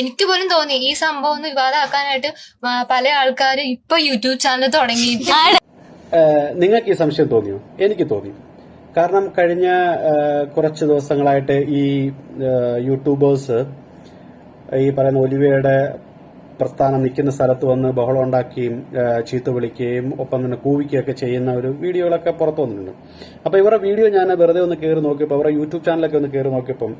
എനിക്ക് പോലും തോന്നി ഈ സംഭവം ഒന്ന് വിവാദമാക്കാനായിട്ട് പല ആൾക്കാരും ഇപ്പൊ യൂട്യൂബ് ചാനൽ തുടങ്ങി. നിങ്ങൾക്ക് ഈ സംശയം തോന്നിയോ? എനിക്ക് തോന്നി. കാരണം കഴിഞ്ഞ കുറച്ച് ദിവസങ്ങളായിട്ട് ഈ യൂട്യൂബേഴ്സ് ഈ പറയുന്ന ഒലിവയുടെ പ്രസ്ഥാനം നിൽക്കുന്ന സ്ഥലത്ത് വന്ന് ബഹളം ഉണ്ടാക്കുകയും ചീത്ത വിളിക്കുകയും ഒപ്പം തന്നെ കൂവിക്കുകയൊക്കെ ചെയ്യുന്ന ഒരു വീഡിയോകളൊക്കെ പുറത്തു വന്നിട്ടുണ്ട്. അപ്പോൾ ഇവരുടെ വീഡിയോ ഞാൻ വെറുതെ ഒന്ന് കയറി നോക്കിയപ്പോൾ അവരുടെ യൂട്യൂബ് ചാനലൊക്കെ ഒന്ന് കയറി നോക്കിയപ്പം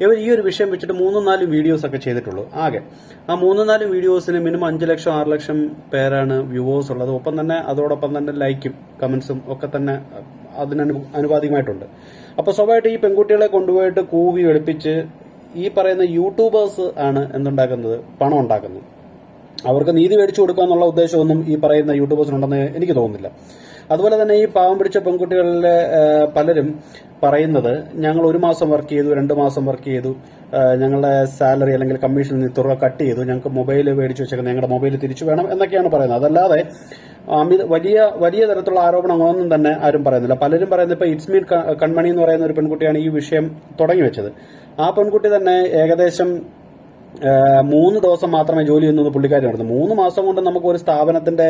ഇവർ ഈ ഒരു വിഷയം വെച്ചിട്ട് മൂന്നും നാലും വീഡിയോസ് ഒക്കെ ചെയ്തിട്ടുള്ളൂ ആകെ. ആ മൂന്നും നാലും വീഡിയോസിന് മിനിമം അഞ്ച് ലക്ഷം ആറ് ലക്ഷം പേരാണ് വ്യൂവേഴ്സ് ഉള്ളത്. ഒപ്പം തന്നെ അതോടൊപ്പം തന്നെ ലൈക്കും കമന്റ്സും ഒക്കെ തന്നെ അതിന് അനു- അനുപാതികമായിട്ടുണ്ട് അപ്പോൾ സ്വാഭാവികമായിട്ട് ഈ പെൺകുട്ടികളെ കൊണ്ടുപോയിട്ട് കൂവി വെളുപ്പിച്ച് ഈ പറയുന്ന യൂട്യൂബേഴ്സ് ആണ് എന്തുണ്ടാക്കുന്നത്? പണം ഉണ്ടാക്കുന്നത്. അവർക്ക് നീതി മേടിച്ചു കൊടുക്കുക എന്നുള്ള ഉദ്ദേശമൊന്നും ഈ പറയുന്ന യൂട്യൂബേഴ്സിനുണ്ടെന്ന് എനിക്ക് തോന്നുന്നില്ല. അതുപോലെ തന്നെ ഈ പാവം പിടിച്ച പെൺകുട്ടികളിലെ പലരും പറയുന്നത് ഞങ്ങൾ ഒരു മാസം വർക്ക് ചെയ്തു രണ്ട് മാസം വർക്ക് ചെയ്തു. ഞങ്ങളുടെ സാലറി അല്ലെങ്കിൽ കമ്മീഷൻ തുക കട്ട് ചെയ്തു. ഞങ്ങൾക്ക് മൊബൈൽ മേടിച്ചു വെച്ചേക്കുന്നത് ഞങ്ങളുടെ മൊബൈൽ തിരിച്ചു വേണം എന്നൊക്കെയാണ് പറയുന്നത്. അതല്ലാതെ വലിയ വലിയ തരത്തിലുള്ള ആരോപണങ്ങളൊന്നും തന്നെ ആരും പറയുന്നില്ല. പലരും പറയുന്നത് ഇപ്പൊ ഇറ്റ്സ് മീൻ കൺമണി എന്ന് പറയുന്ന ഒരു പെൺകുട്ടിയാണ് ഈ വിഷയം തുടങ്ങി വെച്ചത്. ആ പെൺകുട്ടി തന്നെ ഏകദേശം മൂന്ന് ദിവസം മാത്രമേ ജോലി ചെയ്യുന്നത് പുള്ളിക്കാരി നടന്നു മൂന്ന് മാസം കൊണ്ട് നമുക്ക് ഒരു സ്ഥാപനത്തിന്റെ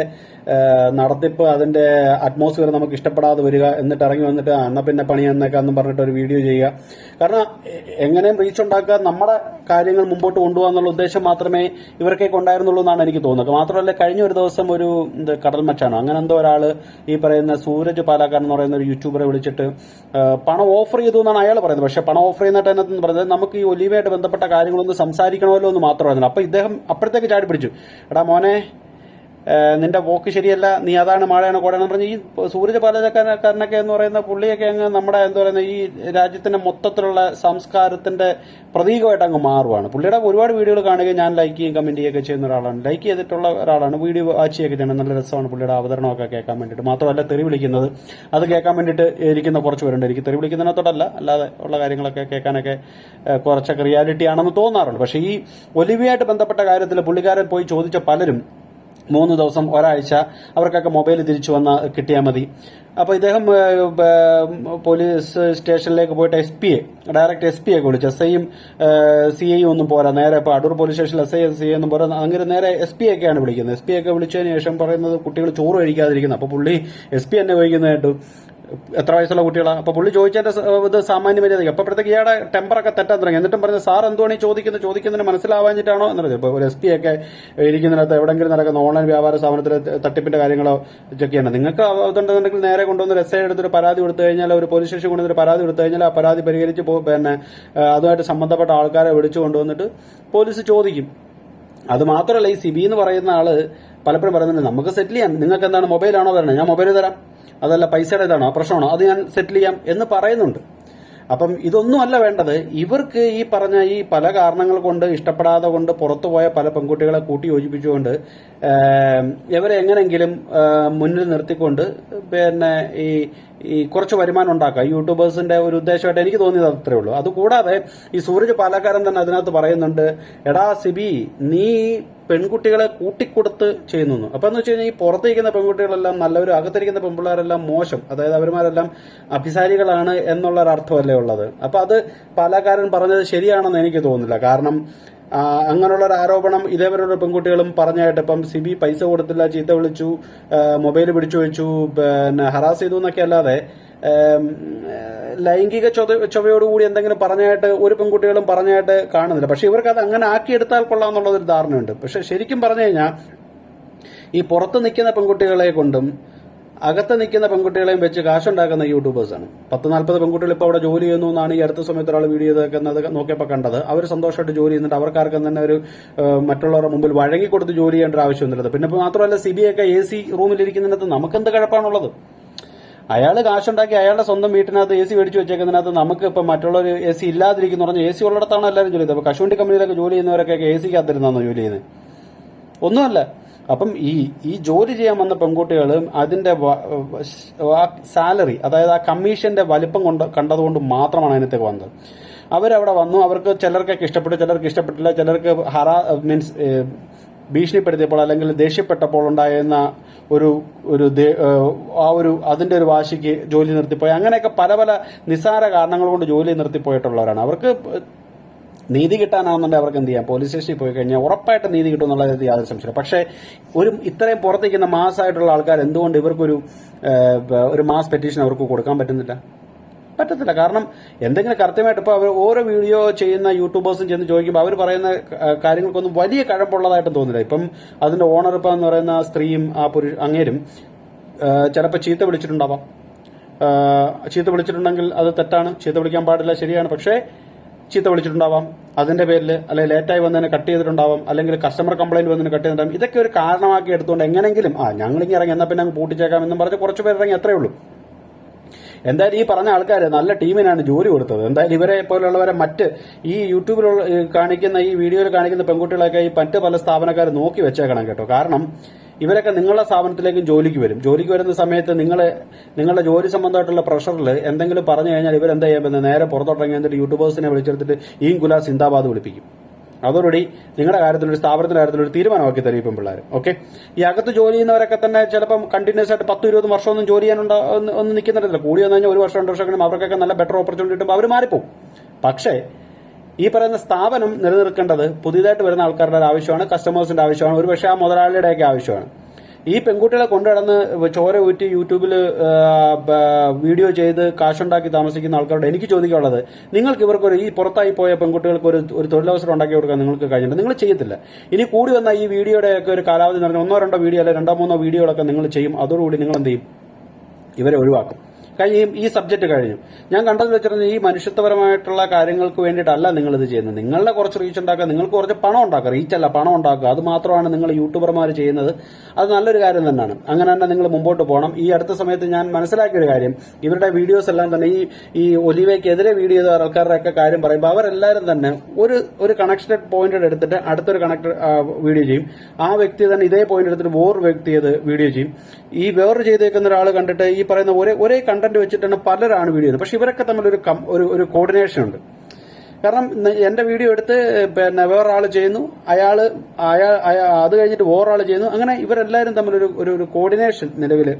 നടത്തിപ്പ് അതിന്റെ അറ്റ്മോസ്ഫിയർ നമുക്ക് ഇഷ്ടപ്പെടാതെ വരിക എന്നിട്ട് ഇറങ്ങി വന്നിട്ട് ആ, എന്നാ പിന്നെ പണി എന്നൊക്കെ പറഞ്ഞിട്ട് ഒരു വീഡിയോ ചെയ്യുക. കാരണം എങ്ങനെയും റീച്ച് ഉണ്ടാക്കുക നമ്മുടെ കാര്യങ്ങൾ മുമ്പോട്ട് കൊണ്ടുപോകാന്നുള്ള ഉദ്ദേശം മാത്രമേ ഇവർക്കൊക്കെ ഉണ്ടായിരുന്നുള്ളൂ എന്നാണ് എനിക്ക് തോന്നുന്നത്. മാത്രമല്ല കഴിഞ്ഞ ഒരു ദിവസം ഒരു കടൽ മച്ചാണോ അങ്ങനെ എന്തോ ഒരാൾ ഈ പറയുന്ന സൂരജ് പാലാക്കാരൻ എന്ന് പറയുന്ന ഒരു യൂട്യൂബറെ വിളിച്ചിട്ട് പണം ഓഫർ ചെയ്തു എന്നാണ് അയാൾ പറയുന്നത്. പക്ഷേ പണം ഓഫർ ചെയ്യുന്നിട്ട് എന്നു പറയുന്നത് നമുക്ക് ഈ ഒലിവയായിട്ട് ബന്ധപ്പെട്ട കാര്യങ്ങളൊന്ന് സംസാരിക്കണമല്ലോ എന്ന് മാത്രമായിരുന്നു അപ്പൊ ഇദ്ദേഹം അപ്പോഴത്തേക്ക് ചാടി പിടിച്ചു. എടാ മോനെ നിന്റെ പോക്ക് ശരിയല്ല നീ അതാണ് മഴയാണ് കോടയാണ് പറഞ്ഞ് ഈ സൂരജ് പാലചക്കാരനൊക്കെ എന്ന് പറയുന്ന പുള്ളിയൊക്കെ അങ്ങ് നമ്മുടെ എന്താ പറയുന്ന ഈ രാജ്യത്തിന്റെ മൊത്തത്തിലുള്ള സംസ്കാരത്തിന്റെ പ്രതീകമായിട്ട് അങ്ങ് മാറുവാണ്. പുള്ളിയുടെ ഒരുപാട് വീഡിയോകൾ കാണുകയും ഞാൻ ലൈക്ക് ചെയ്യും കമന്റ് ചെയ്യുകയൊക്കെ ചെയ്യുന്ന ഒരാളാണ്. ലൈക്ക് ചെയ്തിട്ടുള്ള ഒരാളാണ്. വീഡിയോ വാച്ച് ചെയ്യുകയൊക്കെ ചെയ്യണം. നല്ല രസമാണ് പുള്ളിയുടെ അവതരണമൊക്കെ കേൾക്കാൻ വേണ്ടിയിട്ട്. മാത്രമല്ല തെറി വിളിക്കുന്നത്. അത് കേൾക്കാൻ വേണ്ടിയിട്ട് ഇരിക്കുന്ന കുറച്ച് പേരുണ്ട്. എനിക്ക് തെറി വിളിക്കുന്നതിനകത്തോടല്ല. അല്ലാതെ ഉള്ള കാര്യങ്ങളൊക്കെ കേൾക്കാനൊക്കെ കുറച്ചൊക്കെ റിയാലിറ്റി ആണെന്ന് തോന്നാറുണ്ട്. പക്ഷേ ഈ ഒലിവിയായിട്ട് ബന്ധപ്പെട്ട കാര്യത്തിൽ പുള്ളിക്കാരൻ പോയി ചോദിച്ച പലരും മൂന്ന് ദിവസം ഒരാഴ്ച അവർക്കൊക്കെ മൊബൈൽ തിരിച്ചു വന്ന കിട്ടിയാൽ മതി. അപ്പോൾ ഇദ്ദേഹം പോലീസ് സ്റ്റേഷനിലേക്ക് പോയിട്ട് S P direct S P വിളിച്ചു. എസ് ഐയും സി ഐയും ഒന്നും പോരാ. നേരെ ഇപ്പോൾ അടൂർ പോലീസ് സ്റ്റേഷനിൽ എസ് ഐ സി ഐ ഒന്നും പോരാ. അങ്ങനെ നേരെ എസ് പി ഒക്കെയാണ് വിളിക്കുന്നത്. എസ് പി ഒക്കെ വിളിച്ചതിന് ശേഷം പറയുന്നത് കുട്ടികൾ ചോറ് കഴിക്കാതിരിക്കുന്നത് അപ്പോൾ പുള്ളി എസ് പി എന്നെ വൈകുന്നതായിട്ട് എത്ര വയസ്സുള്ള കുട്ടികളാണ് അപ്പൊ പുള്ളി ചോദിച്ചതിന്റെ ഇത് സാമാന്യ മര്യാദ അപ്പോഴത്തേക്ക് ഇയാളുടെ ടെമ്പറൊക്കെ തെറ്റാൻ തുടങ്ങി. എന്നിട്ടും പറഞ്ഞ സാർ എന്തുവാണ് ഈ ചോദിക്കുന്നത്? ചോദിക്കുന്നതിന് മനസ്സിലാവാഞ്ഞിട്ടാണോ? എന്നുള്ളത് ഇപ്പോൾ ഒരു എസ് പി ഒക്കെ ഇരിക്കുന്നിടത്ത് എവിടെയെങ്കിലും നടക്കുന്ന ഓൺലൈൻ വ്യാപാര സ്ഥാപനത്തിലെ തട്ടിപ്പിന്റെ കാര്യങ്ങളോ ചെക്ക് ചെയ്യണം നിങ്ങൾക്ക് അതുണ്ടെന്നുണ്ടെങ്കിൽ നേരെ കൊണ്ടുവന്ന് ഒരു എസ് ഐ എടുത്തൊരു പരാതി കൊടുത്തു കഴിഞ്ഞാൽ ഒരു പോലീസ് സ്റ്റേഷൻ കൊണ്ടുവന്നൊരു പരാതി കൊടുത്തു കഴിഞ്ഞാൽ ആ പരാതി പരിഹരിച്ച് പിന്നെ അതുമായിട്ട് സംബന്ധപ്പെട്ട ആൾക്കാരെ വിളിച്ചു കൊണ്ടുവന്നിട്ട് പോലീസ് ചോദിക്കും. അത് മാത്രമല്ല ഈ സിബി എന്ന് പറയുന്ന ആൾ പലപ്പോഴും പറയുന്നുണ്ട് നമുക്ക് സെറ്റിൽ ചെയ്യാം. നിങ്ങൾക്ക് എന്താണ് മൊബൈലാണോ തരണം? ഞാൻ മൊബൈൽ തരാം. അതല്ല പൈസയുടെ ഇതാണോ. പ്രശ്നമാണോ? അത് ഞാൻ സെറ്റിൽ ചെയ്യാം. എന്ന് പറയുന്നുണ്ട്. അപ്പം ഇതൊന്നുമല്ല വേണ്ടത്. ഇവർക്ക് ഈ പറഞ്ഞ ഈ പല കാരണങ്ങൾ കൊണ്ട് ഇഷ്ടപ്പെടാതെ കൊണ്ട് പുറത്തുപോയ പല പെൺകുട്ടികളെ കൂട്ടി യോജിപ്പിച്ചുകൊണ്ട് ഇവരെ എങ്ങനെങ്കിലും മുന്നിൽ നിർത്തിക്കൊണ്ട് പിന്നെ ഈ ഈ കുറച്ച് വരുമാനം ഉണ്ടാക്കുക യൂട്യൂബേഴ്സിന്റെ ഒരു ഉദ്ദേശമായിട്ട് എനിക്ക് തോന്നിയത് അത്രേ ഉള്ളൂ. അതുകൂടാതെ ഈ സൂരജ് പാലക്കാരൻ തന്നെ അതിനകത്ത് പറയുന്നുണ്ട് എടാ സിബി നീ പെൺകുട്ടികളെ കൂട്ടിക്കൊടുത്ത് ചെയ്യുന്നു. അപ്പൊ എന്ന് വെച്ച് കഴിഞ്ഞാൽ ഈ പുറത്തിരിക്കുന്ന പെൺകുട്ടികളെല്ലാം നല്ലവരും അകത്തിരിക്കുന്ന പെൺപിള്ളേരെല്ലാം മോശം. അതായത് അവരുമാരെല്ലാം അഭിസാരികളാണ് എന്നുള്ള ഒരു അർത്ഥമല്ലേ ഉള്ളത്. അപ്പൊ അത് പാലക്കാരൻ പറഞ്ഞത് ശരിയാണെന്ന് എനിക്ക് തോന്നുന്നില്ല. കാരണം അങ്ങനെയുള്ള ഒരു ആരോപണം ഇതേവരെയുള്ള പെൺകുട്ടികളും പറഞ്ഞായിട്ട് ഇപ്പം സിബി പൈസ കൊടുത്തില്ല ചീത്ത വിളിച്ചു മൊബൈൽ പിടിച്ചു വെച്ചു പിന്നെ ഹറാസ് ചെയ്തു എന്നൊക്കെ അല്ലാതെ ലൈംഗിക ചൊത ചൊവയോടുകൂടി എന്തെങ്കിലും പറഞ്ഞായിട്ട് ഒരു പെൺകുട്ടികളും പറഞ്ഞായിട്ട് കാണുന്നില്ല. പക്ഷെ ഇവർക്ക് അത് അങ്ങനെ ആക്കിയെടുത്താൽ കൊള്ളാം എന്നുള്ളതൊരു ധാരണയുണ്ട്. പക്ഷെ ശരിക്കും പറഞ്ഞു കഴിഞ്ഞാൽ ഈ പുറത്ത് നിൽക്കുന്ന പെൺകുട്ടികളെ കൊണ്ടും അകത്ത് നിൽക്കുന്ന പെൺകുട്ടികളെയും വെച്ച് കാശുണ്ടാക്കുന്ന യൂട്യൂബേഴ്സാണ് പത്ത് നാൽപ്പത് പെൺകുട്ടികൾ ഇപ്പോൾ അവിടെ ജോലി ചെയ്യുന്നു എന്നാണ് ഈ അടുത്ത സമയത്ത് ഒരാൾ വീഡിയോ ചെയ്തേക്കുന്നത് നോക്കിയപ്പോൾ കണ്ടത്. അവർ സന്തോഷമായിട്ട് ജോലി ചെയ്യുന്നുണ്ട്. അവർക്കാർക്കും തന്നെ ഒരു മറ്റുള്ളവരുടെ മുമ്പിൽ വഴങ്ങി കൊടുത്ത് ജോലി ചെയ്യേണ്ട ഒരു ആവശ്യമൊന്നുമില്ല. പിന്നെ മാത്രമല്ല ഒക്കെ എ സി റൂമിലിരിക്കുന്നതിനകത്ത് നമുക്കെന്ത് കഴപ്പാണുള്ളത്? അയാൾ കാശുണ്ടാക്കി അയാളുടെ സ്വന്തം വീട്ടിനകത്ത് എ സി മേടിച്ച് വെച്ചേക്കുന്നതിനകത്ത് നമുക്ക് ഇപ്പം മറ്റുള്ളവർ എ സി ഇല്ലാതിരിക്കുന്നു പറഞ്ഞാൽ എ സി ഉള്ളിടത്താണ് എല്ലാവരും ജോലി ചെയ്തത്. അപ്പോൾ കശുവണ്ടി കമ്പനിയിലൊക്കെ ജോലി ചെയ്യുന്നവരൊക്കെ എ സിക്കകത്തിരുന്നാണോ ജോലി ചെയ്യുന്നത്? ഒന്നുമല്ല. അപ്പം ഈ ഈ ജോലി ചെയ്യാൻ വന്ന പെൺകുട്ടികൾ അതിന്റെ സാലറി അതായത് ആ കമ്മീഷന്റെ വലിപ്പം കൊണ്ട് കണ്ടതുകൊണ്ട് മാത്രമാണ് അതിനകത്തേക്ക് വന്നത്. അവരവിടെ വന്നു അവർക്ക് ചിലർക്കൊക്കെ ഇഷ്ടപ്പെട്ടു ചിലർക്ക് ഇഷ്ടപ്പെട്ടില്ല ചിലർക്ക് ഹറാ മീൻസ് ഭീഷണിപ്പെടുത്തിയപ്പോൾ അല്ലെങ്കിൽ ദേഷ്യപ്പെട്ടപ്പോൾ ഉണ്ടായിരുന്ന ഒരു ഒരു ആ ഒരു അതിന്റെ ഒരു വാശിക്ക് ജോലി നിർത്തിപ്പോയി. അങ്ങനെയൊക്കെ പല പല നിസ്സാര കാരണങ്ങൾ കൊണ്ട് ജോലി നിർത്തിപ്പോയിട്ടുള്ളവരാണ്. അവർക്ക് നീതി കിട്ടാനാണെന്നുണ്ടെങ്കിൽ അവർക്ക് എന്ത് ചെയ്യാം? പോലീസ് സ്റ്റേഷനിൽ പോയി കഴിഞ്ഞാൽ ഉറപ്പായിട്ട് നീതി കിട്ടും എന്നുള്ള കാര്യത്തിൽ യാതൊരു സംശയമില്ല പക്ഷേ ഒരു ഇത്രയും പുറത്തേക്കുന്ന മാസമായിട്ടുള്ള ആൾക്കാർ എന്തുകൊണ്ട് ഇവർക്കൊരു ഒരു മാസ് പെറ്റീഷൻ അവർക്ക് കൊടുക്കാൻ പറ്റുന്നില്ല? പറ്റത്തില്ല. കാരണം എന്തെങ്കിലും കൃത്യമായിട്ട് ഇപ്പോൾ അവർ ഓരോ വീഡിയോ ചെയ്യുന്ന യൂട്യൂബേഴ്സും ചെന്ന് ചോദിക്കുമ്പോൾ അവർ പറയുന്ന കാര്യങ്ങൾക്കൊന്നും വലിയ കഴമ്പുള്ളതായിട്ടും തോന്നില്ല. ഇപ്പം അതിന്റെ ഓണർ ഇപ്പം എന്ന് പറയുന്ന സ്ത്രീയും ആ പുരുഷ അങ്ങേരും ചിലപ്പോൾ ചീത്ത വിളിച്ചിട്ടുണ്ടാവാം. ചീത്ത വിളിച്ചിട്ടുണ്ടെങ്കിൽ അത് തെറ്റാണ്. ചീത്ത വിളിക്കാൻ പാടില്ല ശരിയാണ്. പക്ഷേ ചീത്ത വിളിച്ചിട്ടുണ്ടാവാം അതിന്റെ പേരിൽ അല്ലെങ്കിൽ ലേറ്റായി വന്നതിന് കട്ട് ചെയ്തിട്ടുണ്ടാവാം അല്ലെങ്കിൽ കസ്റ്റമർ കംപ്ലൈന്റ് വന്നതിന് കട്ട് ചെയ്തിട്ടുണ്ടാവും ഇതൊക്കെ ഒരു കാരണമാക്കി എടുത്തുകൊണ്ട് എങ്ങനെങ്കിലും ആ ഞങ്ങളിങ്ങനെ ഇറങ്ങി എന്നാൽ പിന്നെ അങ്ങ് പൂട്ടിച്ചേക്കാം എന്നും പറഞ്ഞ് കുറച്ച് പേര് ഇറങ്ങി അത്രേ ഉള്ളൂ. എന്തായാലും ഈ പറഞ്ഞ ആൾക്കാർ നല്ല ടീമിനാണ് ജോലി കൊടുത്തത്. എന്തായാലും ഇവരെ പോലുള്ളവരെ മറ്റ് ഈ യൂട്യൂബിൽ കാണിക്കുന്ന ഈ വീഡിയോയിൽ കാണിക്കുന്ന പെൺകുട്ടികളൊക്കെ ഈ മറ്റ് പല സ്ഥാപനക്കാർ നോക്കി വെച്ചേക്കണം കേട്ടോ. കാരണം ഇവരൊക്കെ നിങ്ങളുടെ സ്ഥാപനത്തിലേക്കും ജോലിക്ക് വരും. ജോലിക്ക് വരുന്ന സമയത്ത് നിങ്ങൾ നിങ്ങളുടെ ജോലി സംബന്ധമായിട്ടുള്ള പ്രഷറിൽ എന്തെങ്കിലും പറഞ്ഞു കഴിഞ്ഞാൽ ഇവരെന്താ പറ്റുന്നത് നേരെ പുറത്തോട്ടിറങ്ങി എന്നിട്ട് യൂട്യൂബേഴ്സിനെ വിളിച്ചെടുത്തിട്ട് ഈ കുല സിന്ദാബാദ് വിളിപ്പിക്കും. അതോടുകൂടി നിങ്ങളുടെ കാര്യത്തിൽ ഒരു സ്ഥാപനത്തിന്റെ കാര്യത്തിൽ ഒരു തീരുമാനമാക്കി തരും ഇപ്പം പിള്ളേർ ഓക്കെ? ഈ അകത്ത് ജോലി ചെയ്യുന്നവരൊക്കെ തന്നെ ചിലപ്പം കണ്ടിന്യൂസ് ആയിട്ട് പത്ത് ഇരുപത് വർഷമൊന്നും ജോലി ചെയ്യാനുണ്ടോ ഒന്ന് നിൽക്കുന്നില്ല കൂടി വന്നു കഴിഞ്ഞാൽ ഒരു വർഷം രണ്ട് വർഷം അവർക്കൊക്കെ നല്ല ബെറ്റർ ഓപ്പർച്യൂണിറ്റി കിട്ടുമ്പോൾ അവർ മാറിപ്പോകും പക്ഷേ ഈ പറയുന്ന സ്ഥാപനം നിലനിൽക്കേണ്ടത് പുതിയതായിട്ട് വരുന്ന ആൾക്കാരുടെ ആവശ്യമാണ് കസ്റ്റമേഴ്സിന്റെ ആവശ്യമാണ് ഒരുപക്ഷെ ആ മുതലാളിയുടെയൊക്കെ ആവശ്യമാണ്. ഈ പെൺകുട്ടികളെ കൊണ്ടുനടന്ന് ചോര ഊറ്റി യൂട്യൂബിൽ വീഡിയോ ചെയ്ത് കാശുണ്ടാക്കി താമസിക്കുന്ന ആൾക്കാരോട് എനിക്ക് ചോദിക്കാനുള്ളത് നിങ്ങൾക്ക് ഇവർക്കൊരു ഈ പുറത്തായി പോയ പെൺകുട്ടികൾക്ക് ഒരു ഒരു തൊഴിലവസരം ഉണ്ടാക്കി കൊടുക്കാൻ നിങ്ങൾക്ക് കഴിഞ്ഞിട്ട് നിങ്ങൾ ചെയ്യത്തില്ല. ഇനി കൂടി വന്ന ഈ വീഡിയോയുടെ ഒക്കെ ഒരു കാലാവധി നടന്ന ഒന്നോ രണ്ടോ വീഡിയോ അല്ലെങ്കിൽ രണ്ടോ മൂന്നോ വീഡിയോകളൊക്കെ നിങ്ങൾ ചെയ്യും. അതോടുകൂടി നിങ്ങൾ എന്ത് ചെയ്യും? ഇവരെ ഒഴിവാക്കും. കഴിഞ്ഞ ഈ- സബ്ജക്ട് കഴിഞ്ഞു. ഞാൻ കണ്ടത് വെച്ചിരുന്ന ഈ മനുഷ്യത്വപരമായിട്ടുള്ള കാര്യങ്ങൾക്ക് വേണ്ടിയിട്ടല്ല നിങ്ങൾ ഇത് ചെയ്യുന്നത്. നിങ്ങളുടെ കുറച്ച് റീച്ച് ഉണ്ടാക്കുക നിങ്ങൾക്ക് കുറച്ച് പണം ഉണ്ടാക്കുക റീച്ച് അല്ല പണം ഉണ്ടാക്കുക. അത് മാത്രമാണ് നിങ്ങൾ യൂട്യൂബർമാർ ചെയ്യുന്നത്. അത് നല്ലൊരു കാര്യം തന്നെയാണ്. അങ്ങനെ തന്നെ നിങ്ങൾ മുമ്പോട്ട് പോകണം. ഈ അടുത്ത സമയത്ത് ഞാൻ മനസ്സിലാക്കിയൊരു കാര്യം. ഇവരുടെ വീഡിയോസ് എല്ലാം തന്നെ ഈ ഈ ഒലിവയ്ക്കെതിരെ വീഡിയോ ചെയ്ത ആൾക്കാരുടെ ഒക്കെ കാര്യം പറയുമ്പോൾ അവരെല്ലാവരും തന്നെ ഒരു ഒരു കണക്റ്റഡ് പോയിന്റ് എടുത്തിട്ട് അടുത്തൊരു കണക്ട് വീഡിയോ ചെയ്യും. ആ വ്യക്തി തന്നെ ഇതേ പോയിന്റ് എടുത്തിട്ട് വേറൊരു വ്യക്തി അത് വീഡിയോ ചെയ്യും. ഈ വേറൊരു ചെയ്തേക്കുന്ന ഒരാൾ കണ്ടിട്ട് ഈ പറയുന്ന ഒരേ ഒരേ കണ്ടന്റ് വെച്ചിട്ടാണ് പലരാണ് വീഡിയോ പക്ഷെ ഇവരൊക്കെ തമ്മിൽ ഒരു ഒരു കോർഡിനേഷൻ ഉണ്ട്. കാരണം എന്റെ വീഡിയോ എടുത്ത് പിന്നെ വേറൊരാൾ ചെയ്യുന്നു അയാൾ അയാൾ അയാ- അത് കഴിഞ്ഞിട്ട് വേറൊരാൾ ചെയ്യുന്നു. അങ്ങനെ ഇവരെല്ലാവരും തമ്മിൽ ഒരു ഒരു കോർഡിനേഷൻ നിലവിൽ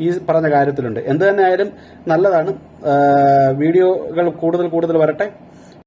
ഈ പറഞ്ഞ കാര്യത്തിലുണ്ട്. എന്ത് തന്നെ ആയാലും നല്ലതാണ് വീഡിയോകൾ കൂടുതൽ കൂടുതൽ വരട്ടെ.